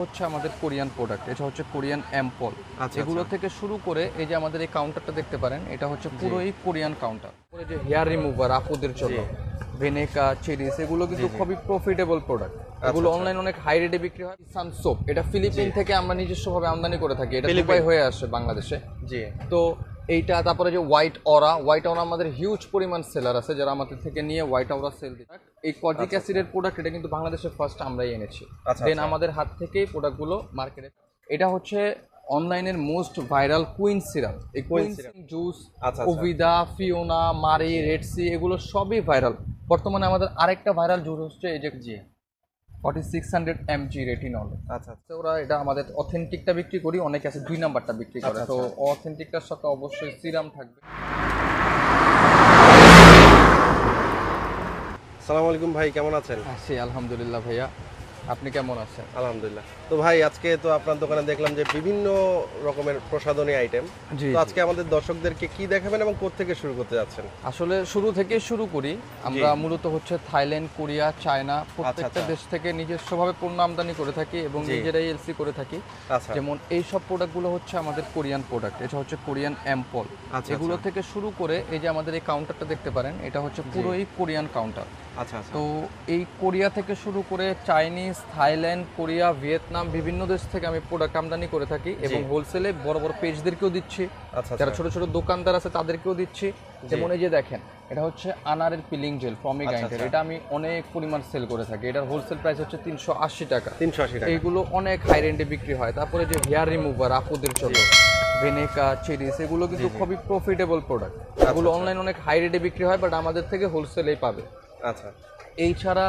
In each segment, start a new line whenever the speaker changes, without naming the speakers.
হচ্ছে আমাদের Korean product এটা হচ্ছে কোরিয়ান অ্যাম্পল।
আচ্ছা,
এগুলো
আচ্ছা।
থেকে শুরু করে এই যে আমাদের এই কাউন্টারটা দেখতে পারেন এটা হচ্ছে পুরোই কোরিয়ান কাউন্টার যে হেয়ার রিমুভার আপুদের জন্য ভেনেকা চেরিস এগুলো কিন্তু খুবই প্রফিটেবল প্রোডাক্ট এগুলো
আচ্ছা।
অনলাইন অনেক হাই রেটে বিক্রি হয়। সান সোপ এটা ফিলিপিন থেকে আমরা নিজস্ব ভাবে আমদানি করে থাকি এটা
ফিলিপাই
দুবাই হয়ে আসে বাংলাদেশে।
জি।
তো এইটা তারপরে যে হোয়াইট অরা হোয়াইট অরা আমাদের হিউজ পরিমাণ সেলার আছে যারা আমাদের থেকে নিয়ে হোয়াইট অরা সেল দিচ্ছে। এই কজিক অ্যাসিডের প্রোডাক্ট এটা কিন্তু বাংলাদেশে ফার্স্ট আমরাই এনেছি।
আচ্ছা,
দেন
আচ্ছা।
আমাদের হাত থেকেই প্রোডাক্টগুলো মার্কেটে এটা হচ্ছে অনলাইনের মোস্ট ভাইরাল কুইন সিরাম এই কুইন। জুস
আচ্ছা, আচ্ছা।
ওভিদা ফিওনা মারি রেডসি এগুলো সবই ভাইরাল বর্তমানে আমাদের আরেকটা ভাইরাল জুস হচ্ছে এই যে forty six hundred M G retinol
আচ্ছা।
তো ওরা এটা আমাদের অথেন্টিকটা বিক্রি করি অনেকে আছে দুই নাম্বারটা বিক্রি করে।
আচ্ছা,
তো অথেন্টিকটার সাথে অবশ্যই সিরাম থাকবে।
সালাম আলাইকুম ভাই কেমন আছেন?
আছি আলহামদুলিল্লাহ ভাইয়া। আপনি কেমন আছেন?
আলহামদুলিল্লাহ। তো ভাই আজকে তো আপনার দোকানে দেখলাম যে বিভিন্ন রকমের প্রসাধনী আইটেম। তো আজকে আমাদের দর্শকদেরকে কি দেখাবেন এবং থেকে শুরু করতে যাচ্ছেন?
আসলে শুরু থেকে শুরু করি। আমরা মূলত হচ্ছে থাইল্যান্ড কোরিয়া চায়না প্রত্যেকটা
আচ্ছা।
দেশ থেকে নিজস্বভাবে পণ্য আমদানি করে থাকি এবং নিজেরাই এলসি করে থাকি।
আচ্ছা।
যেমন এই সব প্রোডাক্টগুলো হচ্ছে আমাদের কোরিয়ান প্রোডাক্ট এটা হচ্ছে কোরিয়ান অ্যাম্পল।
আচ্ছা,
এগুলো থেকে শুরু করে এই যে আমাদের এই কাউন্টারটা দেখতে পারেন এটা হচ্ছে পুরোই কোরিয়ান কাউন্টার
আচ্ছা আচ্ছা।
তো এই কোরিয়া থেকে শুরু করে চাইনিজ থাইল্যান্ড কোরিয়া ভিয়েতনাম বিভিন্ন দেশ থেকে আমি প্রোডাক্ট আমদানি করে থাকি এবং হোলসেলে বড় বড় পেজদেরকেও দিচ্ছি।
আচ্ছা
যারা ছোট ছোট দোকানদার আছে তাদেরকেও দিচ্ছি। যেমন এই যে দেখেন এটা হচ্ছে আনারের পিলিং জেল
আচ্ছা।
এটা আমি অনেক পরিমাণ সেল করে থাকি। এটার হোলসেল প্রাইস হচ্ছে তিনশো আশি টাকা।
তিনশো আশি টাকা।
এইগুলো অনেক হাই রেন্টে বিক্রি হয়। তারপরে যে হেয়ার রিমুভার আপুদের জন্য ভেনেকা চেরিস এগুলো কিন্তু খুবই প্রফিটেবল প্রোডাক্ট এগুলো অনলাইন অনেক হাই রেটে বিক্রি হয় বাট আমাদের থেকে হোলসেলেই পাবে।
আচ্ছা।
এই ছাড়া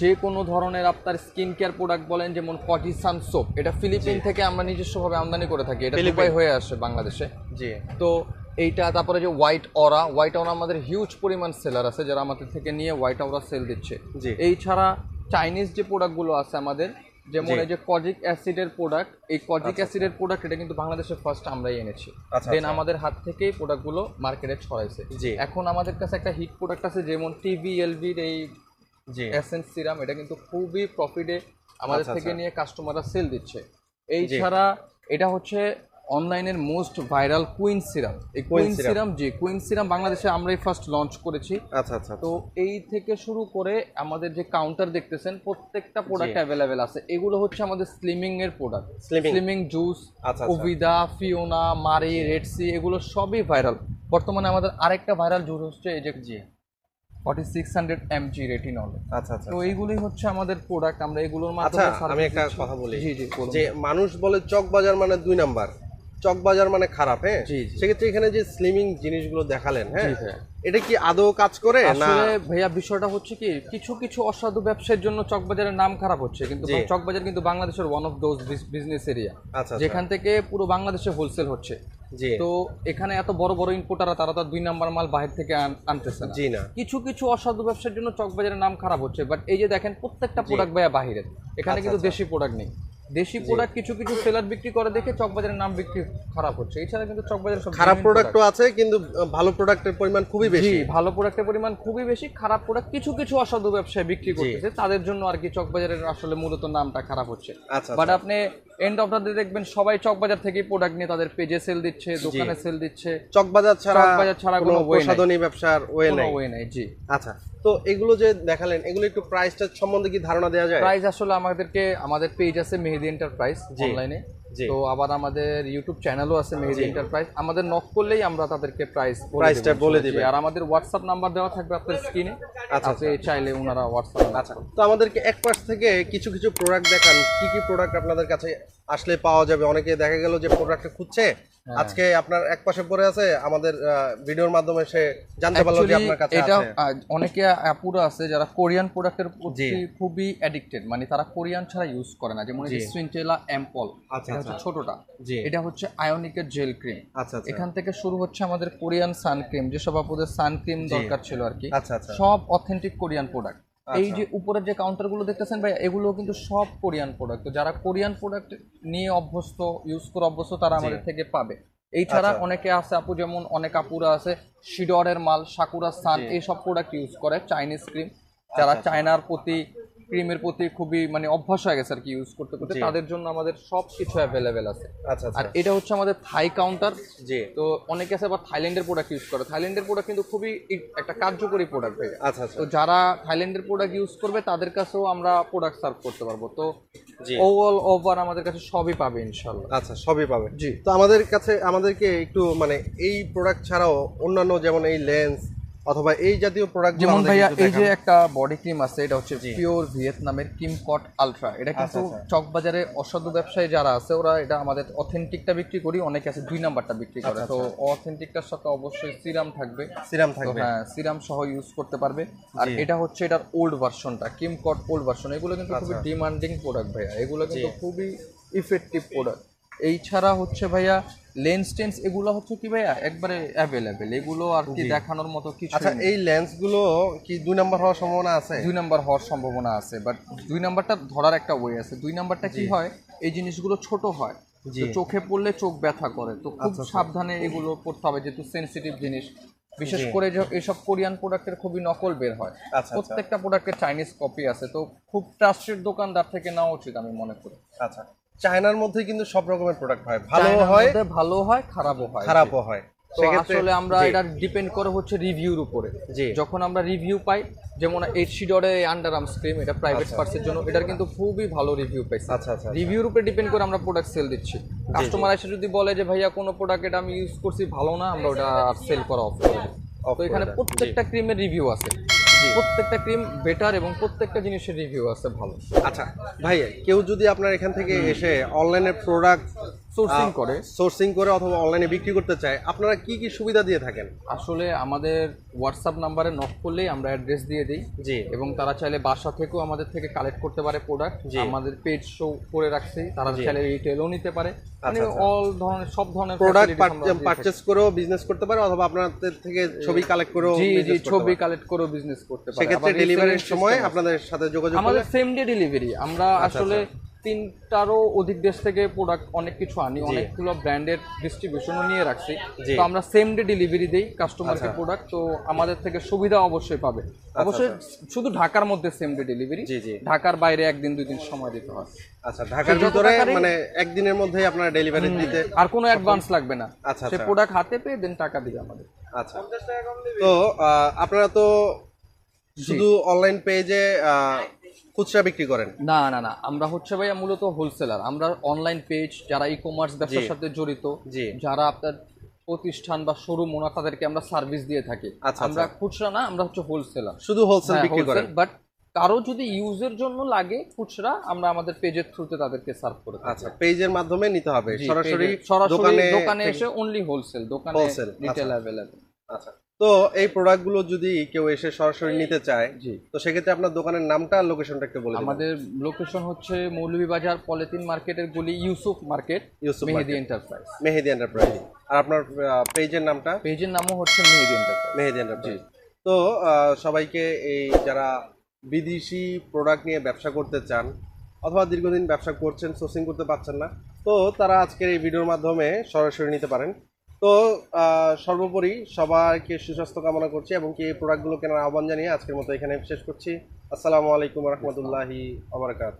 যে কোনো ধরনের আপনার স্কিন কেয়ার প্রোডাক্ট বলেন যেমন কটিসান সোপ এটা ফিলিপিন থেকে আমরা নিজস্বভাবে আমদানি করে থাকি এটা
ফিলিপাই
দুবাই হয়ে আসে বাংলাদেশে।
জি।
তো এইটা তারপরে যে হোয়াইট অরা হোয়াইট অরা আমাদের হিউজ পরিমাণ সেলার আছে যারা আমাদের থেকে নিয়ে হোয়াইট অরা সেল দিচ্ছে।
জি।
এই ছাড়া চাইনিজ যে প্রোডাক্টগুলো আছে আমাদের যেমন এই যে কজিক অ্যাসিডের প্রোডাক্ট এই কজিক অ্যাসিডের প্রোডাক্ট এটা কিন্তু বাংলাদেশে ফার্স্ট আমরাই এনেছি।
আচ্ছা,
দেন
আচ্ছা।
আমাদের হাত থেকেই প্রোডাক্টগুলো মার্কেটে ছড়াইছে।
জি।
এখন আমাদের কাছে একটা হিট প্রোডাক্ট আছে যেমন টিভি এলভির এই
জি।
এসেন্স সিরাম এটা কিন্তু খুবই প্রফিটে আমাদের
আচ্ছা,
থেকে
আচ্ছা।
নিয়ে কাস্টমাররা সেল দিচ্ছে। এই ছাড়া এটা হচ্ছে অনলাইনের মোস্ট ভাইরাল কুইন সিরাম। এই কুইন সিরাম। জি কুইন সিরাম বাংলাদেশে আমরাই ফার্স্ট লঞ্চ করেছি।
আচ্ছা আচ্ছা
তো এই থেকে শুরু করে আমাদের যে কাউন্টার দেখতেছেন প্রত্যেকটা প্রোডাক্ট। অ্যাভেলেবেল আছে। এগুলো হচ্ছে আমাদের স্লিমিং এর প্রোডাক্ট। স্লিমিং জুস
আচ্ছা, আচ্ছা।
ওভিদা ফিওনা মারি রেডসি এগুলো সবই ভাইরাল বর্তমানে আমাদের আরেকটা ভাইরাল জুস হচ্ছে এই যে জি। Forty six hundred M G retinol
আচ্ছা আচ্ছা
তো এইগুলোই হচ্ছে আমাদের প্রোডাক্ট আমরা এগুলোর
আচ্ছা
মাধ্যমে
আমি একটা কথা বলি।
জি জি
যে মানুষ বলে চক বাজার মানে দুই নাম্বার। চক বাজার মানে খারাপ হ্যাঁ। সেক্ষেত্রে এখানে যে স্লিমিং জিনিসগুলো দেখালেন হ্যাঁ? এটা কি আদৌ কাজ করে না?
আসলে ভাইয়া বিষয়টা হচ্ছে কি কিছু কিছু অসাধু ব্যবসার জন্য চকবাজারের নাম খারাপ হচ্ছে কিন্তু চকবাজার কিন্তু বাংলাদেশের one of those business area যেখান থেকে পুরো বাংলাদেশে হোলসেল হচ্ছে। তো এখানে এত বড় বড় ইম্পোর্টাররা তারা তো দুই নাম্বার মাল বাহির থেকে আনতেছে না। কিছু কিছু অসাধু ব্যবসার জন্য চকবাজারের নাম খারাপ হচ্ছে বাট এই যে দেখেন প্রত্যেকটা প্রোডাক্ট ভাইয়া বাহিরের। এখানে
আচ্ছা,
কিন্তু
আচ্ছা।
দেশি প্রোডাক্ট নেই। দেশি প্রোডাক্ট কিছু কিছু সেলার বিক্রি করে দেখে চকবাজারের নাম বিক্রি খারাপ হচ্ছে। এছাড়া কিন্তু চকবাজারের সব
খারাপ প্রোডাক্টও আছে কিন্তু ভালো প্রোডাক্টের পরিমাণ খুবই
জি
বেশি।
ভালো প্রোডাক্টের পরিমাণ খুবই বেশি খারাপ প্রোডাক্ট কিছু কিছু অসাধু ব্যবসায় বিক্রি করতেছে তাদের জন্য আর কি চকবাজারের আসলে মূলত নামটা খারাপ হচ্ছে।
আচ্ছা
বাট আপনি এন্ড অফ দ্য দেখবেন সবাই চকবাজার থেকেই প্রোডাক্ট নিয়ে তাদের পেজে সেল দিচ্ছে দোকানে সেল দিচ্ছে।
চক বাজার ছাড়া
চকবাজার ছাড়া
কোনো। প্রসাধনী ব্যবসার ওয়ে নাই
জি।
আচ্ছা। তো এগুলো যে দেখালেন এগুলো একটু প্রাইসটা সম্বন্ধে কি ধারণা দেওয়া যায়?
প্রাইস আসলে আমাদেরকে আমাদের পেজ আছে মেহেদি এন্টারপ্রাইজ। অনলাইনে তো আবার আমাদের ইউটিউব চ্যানেলও আছে মেহেদি এন্টারপ্রাইজ আমাদের নক করলেই আমরা তাদেরকে প্রাইস
Price-টা বলে দিবেন।
আর আমাদের হোয়াটসঅ্যাপ নাম্বার দেওয়া থাকবে আপনার স্ক্রিনে
আচ্ছা,
আপনি চাইলে ওনারা হোয়াটসঅ্যাপ
আচ্ছা তো আমাদেরকে এক পাশ থেকে কিছু কিছু প্রোডাক্ট দেখান। কি কি প্রোডাক্ট আপনাদের কাছে আসলে পাওয়া যাবে? অনেকে দেখা গেল যে প্রোডাক্টটা খুঁজছে। আজকে আপনার এক পাশে পড়ে আছে আমাদের ভিডিওর মাধ্যমে সে জানতে পারল যে আপনার কাছে
এটা অনেকে আপুরা আছে যারা কোরিয়ান প্রোডাক্টের প্রতি খুবই অ্যাডিক্টেড মানে তারা কোরিয়ান ছাড়া ইউজ করে না। যেমন। সুইনটেলা অ্যাম্পল
আচ্ছা,
এটা হচ্ছে
আচ্ছা।
ছোটটা। এটা হচ্ছে আয়োনিকের জেল ক্রিম
আচ্ছা আচ্ছা।
এখান থেকে শুরু হচ্ছে আমাদের কোরিয়ান সান ক্রিম যেসব আপুদের সান ক্রিম দরকার ছিল আর কি।
আচ্ছা
সব অথেন্টিক কোরিয়ান প্রোডাক্ট এই
আচ্ছা।
যে উপরের যে কাউন্টারগুলো দেখতেছেন ভাই এগুলো কিন্তু সব কোরিয়ান প্রোডাক্ট যারা কোরিয়ান প্রোডাক্ট নিয়ে অভ্যস্ত ইউজ করে অভ্যস্ত তারা আমাদের থেকে পাবে এই ছাড়া
আচ্ছা।
অনেকে আছে আপু যেমন অনেক আপুরা আছে শিডরের মাল সাকুরা সান
জি।
এই সব প্রোডাক্ট ইউজ করে চাইনিজ ক্রিম যারা
আচ্ছা।
চায়নার প্রতি ক্রিমের প্রতি খুবই মানে অভ্যাস হয়ে গেছে আর কি ইউজ করতে করতে। তাদের জন্য আমাদের সব কিছু অ্যাভেলেবেল আছে।
আচ্ছা
আর
আচ্ছা
এটা হচ্ছে আমাদের থাই কাউন্টার
জি।
তো অনেকে আছে আবার থাইল্যান্ডের প্রোডাক্ট ইউজ করে। থাইল্যান্ডের প্রোডাক্ট কিন্তু খুবই একটা কার্যকরী প্রোডাক্ট
আচ্ছা আচ্ছা।
তো যারা থাইল্যান্ডের প্রোডাক্ট ইউজ করবে তাদের কাছেও আমরা প্রোডাক্ট সার্ভ করতে পারব। তো ওভারঅল ওভার আমাদের কাছে সবই পাবে ইনশাল্লাহ
আচ্ছা সবই পাবে।
জি।
তো আমাদের কাছে আমাদেরকে একটু মানে এই প্রোডাক্ট ছাড়াও অন্যান্য যেমন এই লেন্স অথবা এই জাতীয় প্রোডাক্ট
যেমন ভাইয়া এই যে একটা বডি ক্রিম আছে এটা হচ্ছে পিওর ভিয়েতনামের কিম কট আলট্রা এটা কিন্তু
আচ্ছা,
চকবাজারে অসাধু ব্যবসায়ী যারা আছে ওরা এটা আমাদের অথেন্টিকটা বিক্রি করি অনেকে আছে দুই নাম্বারটা বিক্রি করে।
আচ্ছা,
তো অথেন্টিকটার সাথে অবশ্যই সিরাম থাকবে।
সিরাম থাকবে।
হ্যাঁ সিরাম সহ ইউজ করতে পারবে। আর এটা হচ্ছে এটার ওল্ড ভার্সনটা কিম কট ওল্ড ভার্সন এগুলো কিন্তু খুবই
আচ্ছা।
ডিমান্ডিং প্রোডাক্ট ভাইয়া। এগুলো কিন্তু খুবই ইফেক্টিভ প্রোডাক্ট এই ছাড়া হচ্ছে ভাইয়া লেন্স টেন্স এগুলো হচ্ছে কি ভাইয়া? একবারে অ্যাভেলেবেল এগুলো আর কি দেখানোর মতো কিছু
আচ্ছা এই লেন্সগুলো কি দুই নাম্বার হওয়ার সম্ভাবনা আছে?
দুই নাম্বার হওয়ার সম্ভাবনা আছে বাট দুই নাম্বারটা ধরার একটা ওয়ে আছে। দুই নাম্বারটা কি হয় এই জিনিসগুলো ছোট হয়। চোখে পড়লে চোখ ব্যথা করে। তো খুব
আচ্ছা, আচ্ছা।
সাবধানে এগুলো করতে হবে যেহেতু সেনসিটিভ জিনিস। বিশেষ করে যে এসব কোরিয়ান প্রোডাক্টের খুবই নকল বের হয়।
আচ্ছা
প্রত্যেকটা প্রোডাক্টের চাইনিজ কপি আছে তো খুব ট্রাস্টেড দোকানদার থেকে নেওয়া উচিত আমি মনে করি।
আচ্ছা। চায়নার মধ্যে কিন্তু সব রকমের প্রোডাক্ট হয়। ভালো হয়
ভালো হয় খারাপও হয়।
খারাপও হয়।
আসলে আমরা এটা ডিপেন্ড করে হচ্ছে রিভিউর উপরে।
জি।
যখন আমরা রিভিউ পাই যেমন এইট শিডরে আন্ডার আর্মস ক্রিম এটা প্রাইভেট
আচ্ছা।
পার্সের জন্য এটার কিন্তু খুবই ভালো রিভিউ পাইছে।
আচ্ছা আচ্ছা
রিভিউর উপরে ডিপেন্ড করে আমরা প্রোডাক্ট সেল দিচ্ছি। কাস্টমার এসে যদি বলে যে ভাইয়া কোনো প্রোডাক্ট এটা আমি ইউজ করছি ভালো না আমরা ওটা সেল করা অফ তো এখানে প্রত্যেকটা ক্রিমের রিভিউ আছে। প্রত্যেকটা ক্রিম বেটার এবং প্রত্যেকটা জিনিসের রিভিউ আছে ভালো।
আচ্ছা ভাইয়া কেউ যদি আপনার এখান থেকে এসে অনলাইনে প্রোডাক্ট
সোর্সিং করে।
সোর্সিং করে অথবা অনলাইনে বিক্রি করতে চায় আপনারা কি কি সুবিধা দিয়ে থাকেন?
আসলে আমাদের হোয়াটসঅ্যাপ নাম্বারে নক করলেই আমরা অ্যাড্রেস দিয়ে দিই।
জি।
এবং তারা চাইলে বাসা থেকেও আমাদের থেকে কালেক্ট করতে পারে প্রোডাক্ট আমাদের পেজ শো করে রাখছি। তারা চাইলে রিটেলও নিতে পারে। মানে
আচ্ছা, আচ্ছা।
অল ধরনের সব ধরনের
প্রোডাক্ট। পারচেজ করেও বিজনেস করতে পারে অথবা আপনাদের থেকে ছবি কালেক্ট করেও
জি জি ছবি কালেক্ট করেও বিজনেস করতে পারে।
সেক্ষেত্রে ডেলিভারির সময় আপনাদের সাথে যোগাযোগ
আমাদের সেম ডে ডেলিভারি আমরা
আচ্ছা,
আসলে তিনটারও অধিক দেশ থেকে প্রোডাক্ট অনেক কিছু আনি অনেকগুলো ব্র্যান্ডের ডিস্ট্রিবিউশনও নিয়ে রাখছি। তো আমরা সেম ডে ডেলিভারি দিই কাস্টমারকে
আচ্ছা।
প্রোডাক্ট তো আমাদের থেকে সুবিধা অবশ্যই পাবে। অবশ্যই শুধু ঢাকার মধ্যে সেম ডে ডেলিভারি ঢাকার বাইরে একদিন দুই দিন সময় দিতে হয়।
আচ্ছা ঢাকার ভিতরে মানে একদিনের মধ্যেই আপনারা ডেলিভারি দিতে
আর কোনো অ্যাডভান্স লাগবে না।
আচ্ছা
সে
আচ্ছা।
প্রোডাক্ট হাতে পেয়ে দেন টাকা দিবে আমাদের।
আচ্ছা। তো আপনারা তো শুধু অনলাইন পেজে খুচরা বিক্রি করেন?
না না না। আমরা হচ্ছে ভাইয়া মূলত হোলসেলার আমরা অনলাইন পেজ যারা ই কমার্স ব্যবসার সাথে জড়িত যারা আপনার প্রতিষ্ঠান বা শোরুম ওনা তাদেরকে আমরা সার্ভিস দিয়ে থাকি।
আচ্ছা,
আমরা খুচরা না আমরা হচ্ছে হোলসেলার
শুধু হোলসেল বিক্রি করেন?
বাট কারও যদি ইউজের জন্য লাগে খুচরা আমরা আমাদের পেজের থ্রুতে তাদেরকে সার্ভ করে
আচ্ছা পেজের মাধ্যমে নিতে হবে। সরাসরি
সরাসরি
দোকানে
এসে অনলি হোলসেল দোকানে রিটেল
আচ্ছা।
অ্যাভেলেবল
আচ্ছা। তো এই প্রোডাক্টগুলো যদি কেউ এসে সরাসরি নিতে চায়
জি।
তো সেক্ষেত্রে আপনার দোকানের নামটা আর লোকেশনটা একটু বলে
আমাদের লোকেশন হচ্ছে মৌলভীবাজার পলিথিন মার্কেটের গলি Yusuf market
Yusuf
Mehedi enterprise
Mehedi enterprise আর আপনার পেজের নামটা?
পেজের নামও হচ্ছে মেহেদি এন্টারপ্রাইজ
মেহেদি এন্টারপ্রাইজ তো সবাইকে এই যারা বিদেশি প্রোডাক্ট নিয়ে ব্যবসা করতে চান অথবা দীর্ঘদিন ব্যবসা করছেন সোর্সিং করতে পারছেন না তো তারা আজকের এই ভিডিওর মাধ্যমে সরাসরি নিতে পারেন। তো সর্বোপরি সবাইকে সুস্বাস্থ্য কামনা করছি এবং কি প্রোডাক্টগুলো কেনার আহ্বান জানিয়ে আজকের মতো এখানে শেষ করছি। আসসালামু আলাইকুম রহমতুল্লাহি আবরকাত